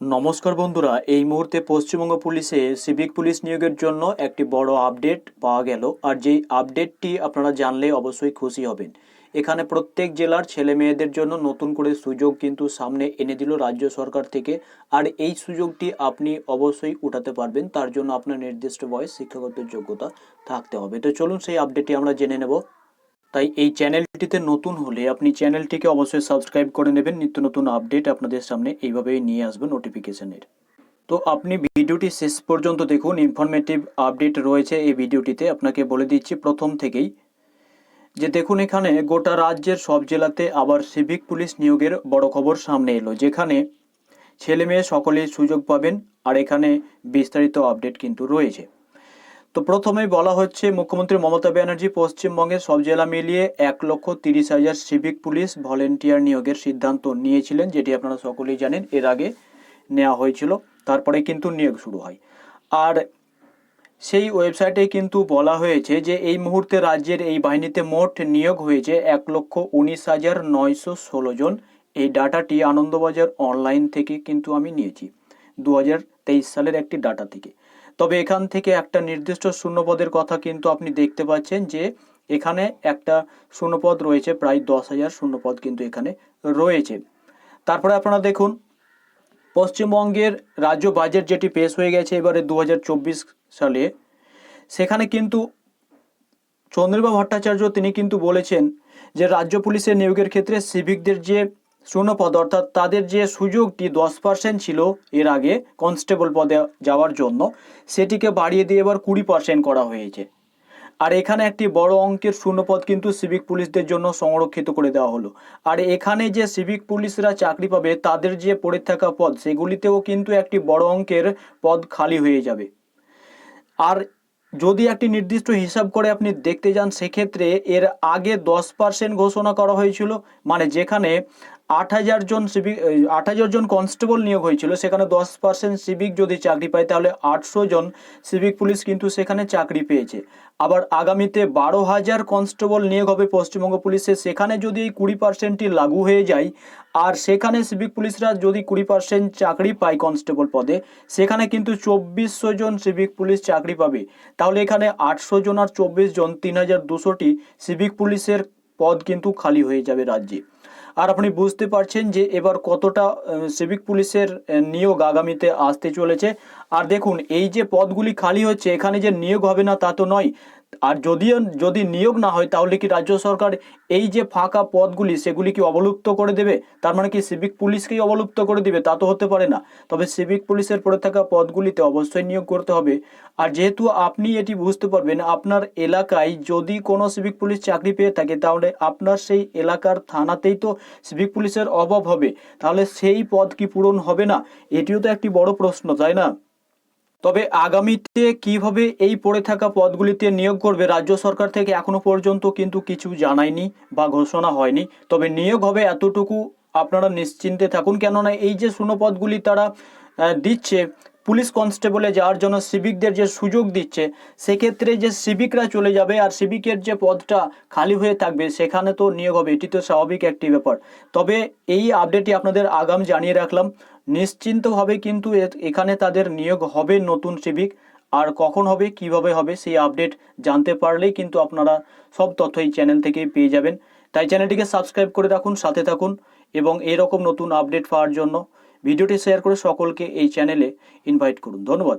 নমস্কার বন্ধুরা, এই মুহূর্তে পশ্চিমবঙ্গ পুলিশে সিভিক পুলিশ নিয়োগের জন্য একটি বড় আপডেট পাওয়া গেল। আর যেই আপডেটটি আপনারা জানলে অবশ্যই খুশি হবেন। এখানে প্রত্যেক জেলার ছেলে মেয়েদের জন্য নতুন করে সুযোগ কিন্তু সামনে এনে দিল রাজ্য সরকার থেকে। আর এই সুযোগটি আপনি অবশ্যই উঠাতে পারবেন। তার জন্য আপনার নির্দিষ্ট বয়স, শিক্ষাগত যোগ্যতা থাকতে হবে। তো চলুন সেই আপডেটটি আমরা জেনে নেব। তাই এই চ্যানেলটিতে নতুন হলে আপনি চ্যানেলটিকে অবশ্যই সাবস্ক্রাইব করে নেবেন। নিত্য নতুন আপডেট আপনাদের সামনে এইভাবেই নিয়ে আসবেন নোটিফিকেশনের। তো আপনি ভিডিওটি শেষ পর্যন্ত দেখুন ইনফরমেটিভ আপডেট রয়েছে এই ভিডিওটিতে। আপনাকে বলে দিচ্ছি, প্রথম থেকেই যে দেখুন এখানে গোটা রাজ্যের সব জেলাতে আবার সিভিক পুলিশ নিয়োগের বড় খবর সামনে এলো, যেখানে ছেলে মেয়ে সকলেই সুযোগ পাবেন। আর এখানে বিস্তারিত আপডেট কিন্তু রয়েছে। তো প্রথমেই বলা হচ্ছে, মুখ্যমন্ত্রী মমতা ব্যানার্জি পশ্চিমবঙ্গের সব জেলা মিলিয়ে এক লক্ষ তিরিশ হাজার সিভিক পুলিশ ভলেন্টিয়ার নিয়োগের সিদ্ধান্ত নিয়েছিলেন, যেটি আপনারা সকলেই জানেন, এর আগে নেওয়া হয়েছিল। তারপরে কিন্তু নিয়োগ শুরু হয়। আর সেই ওয়েবসাইটে কিন্তু বলা হয়েছে যে, এই মুহূর্তে রাজ্যের এই বাহিনীতে মোট নিয়োগ হয়েছে এক লক্ষ উনিশ হাজার নয়শো ষোলো জন। এই ডাটাটি আনন্দবাজার অনলাইন থেকে কিন্তু আমি নিয়েছি, দু হাজার তেইশ সালের একটি ডাটা থেকে। তবে এখান থেকে একটা নির্দিষ্ট শূন্যপদের কথা কিন্তু আপনি দেখতে পাচ্ছেন যে এখানে একটা শূন্যপদ রয়েছে, প্রায় দশ হাজার শূন্যপদ কিন্তু এখানে রয়েছে। তারপরে আপনারা দেখুন, পশ্চিমবঙ্গের রাজ্য বাজেট যেটি পেশ হয়ে গেছে এবারে দু হাজার চব্বিশ সালে, সেখানে কিন্তু চন্দ্রিমা ভট্টাচার্য তিনি কিন্তু বলেছেন যে রাজ্য পুলিশের নিয়োগের ক্ষেত্রে সিভিকদের যে শূন্যপদ, অর্থাৎ তাদের যে সুযোগটি দশ পার্সেন্ট ছিল এর আগে কনস্টেবল পদে যাওয়ার জন্য, সেটিকে বাড়িয়ে দিয়ে এবার কুড়ি পার্সেন্ট করা হয়েছে। আর এখানে একটি বড় অঙ্কের শূন্যপদ কিন্তু সিভিক পুলিশদের জন্য সংরক্ষিত করে দেওয়া হলো। আর এখানে যে সিভিক পুলিশরা চাকরি পাবে, তাদের যে পড়ে থাকা পদ, সেগুলিতেও কিন্তু একটি বড় অঙ্কের পদ খালি হয়ে যাবে। আর যদি একটি নির্দিষ্ট হিসাব করে আপনি দেখতে যান, সেক্ষেত্রে এর আগে দশ পার্সেন্ট ঘোষণা করা হয়েছিল মানে যেখানে আট হাজার জন সিভিক আট হাজার জন কনস্টেবল নিয়োগ হয়েছিল, সেখানে দশ পার্সেন্ট সিভিক যদি চাকরি পায়, তাহলে আটশো জন সিভিক পুলিশ কিন্তু সেখানে চাকরি পেয়েছে। আবার আগামীতে বারো হাজার কনস্টেবল নিয়োগ হবে পশ্চিমবঙ্গ পুলিশে, সেখানে যদি এই কুড়ি পার্সেন্টটি লাগু হয়ে যায়, আর সেখানে সিভিক পুলিশরা যদি কুড়ি পার্সেন্ট চাকরি পায় কনস্টেবল পদে, সেখানে কিন্তু চব্বিশশো জন সিভিক পুলিশ চাকরি পাবে। তাহলে এখানে আটশো জন আর চব্বিশ জন, তিন হাজার দুশোটি সিভিক পুলিশের পদ কিন্তু খালি হয়ে যাবে রাজ্যে। আর আপনি বুঝতে পারছেন যে এবার কতটা সিভিক পুলিশের নিয়োগ আগামীতে আসতে চলেছে। আর দেখুন, এই যে পদগুলি খালি হচ্ছে, এখানে যে নিয়োগ হবে না তা তো নয়। আর যদিও, যদি নিয়োগ না হয়, তাহলে কি রাজ্য সরকার এই যে ফাঁকা পদগুলি, সেগুলি কি অবলুপ্ত করে দেবে? তার মানে কি সিভিক পুলিশকেই অবলুপ্ত করে দিবে? তা তো হতে পারে না। তবে সিভিক পুলিশের পড়ে থাকা পদগুলিতে অবশ্যই নিয়োগ করতে হবে। আর যেহেতু আপনি এটি বুঝতে পারবেন, আপনার এলাকায় যদি কোনো সিভিক পুলিশ চাকরি পেয়ে থাকে, তাহলে আপনার সেই এলাকার থানাতেই তো সিভিক পুলিশের অভাব হবে। তাহলে সেই পদ কি পূরণ হবে না? এটিও তো একটি বড় প্রশ্ন, তাই না? তবে আগামীতে কীভাবে এই পড়ে থাকা পদগুলিতে নিয়োগ করবে রাজ্য সরকার থেকে এখনও পর্যন্ত কিন্তু কিছু জানায়নি বা ঘোষণা হয়নি। তবে নিয়োগ হবে এতটুকু আপনারা নিশ্চিন্তে থাকুন। কেননা এই যে শূন্যপদগুলি তারা দিচ্ছে, পুলিশ কনস্টেবলে যাওয়ার জন্য সিভিকদের যে সুযোগ দিচ্ছে, সেক্ষেত্রে যে সিভিকরা চলে যাবে আর সিভিকের যে পদটা খালি হয়ে থাকবে, সেখানে তো নিয়োগ হবে। এটি তো স্বাভাবিক একটি ব্যাপার। তবে এই আপডেটটি আপনাদের আগাম জানিয়ে রাখলাম। নিশ্চিন্তভাবে কিন্তু এখানে তাদের নিয়োগ হবে নতুন সিভিক আর কখন হবে, কীভাবে হবে সেই আপডেট জানতে পারলেই কিন্তু আপনারা সব তথ্য এই চ্যানেল থেকে পেয়ে যাবেন। তাই চ্যানেলটিকে সাবস্ক্রাইব করে রাখুন, সাথে থাকুন এবং এরকম নতুন আপডেট পাওয়ার জন্য ভিডিওটি শেয়ার করে সকলকে এই চ্যানেলে ইনভাইট করুন। ধন্যবাদ।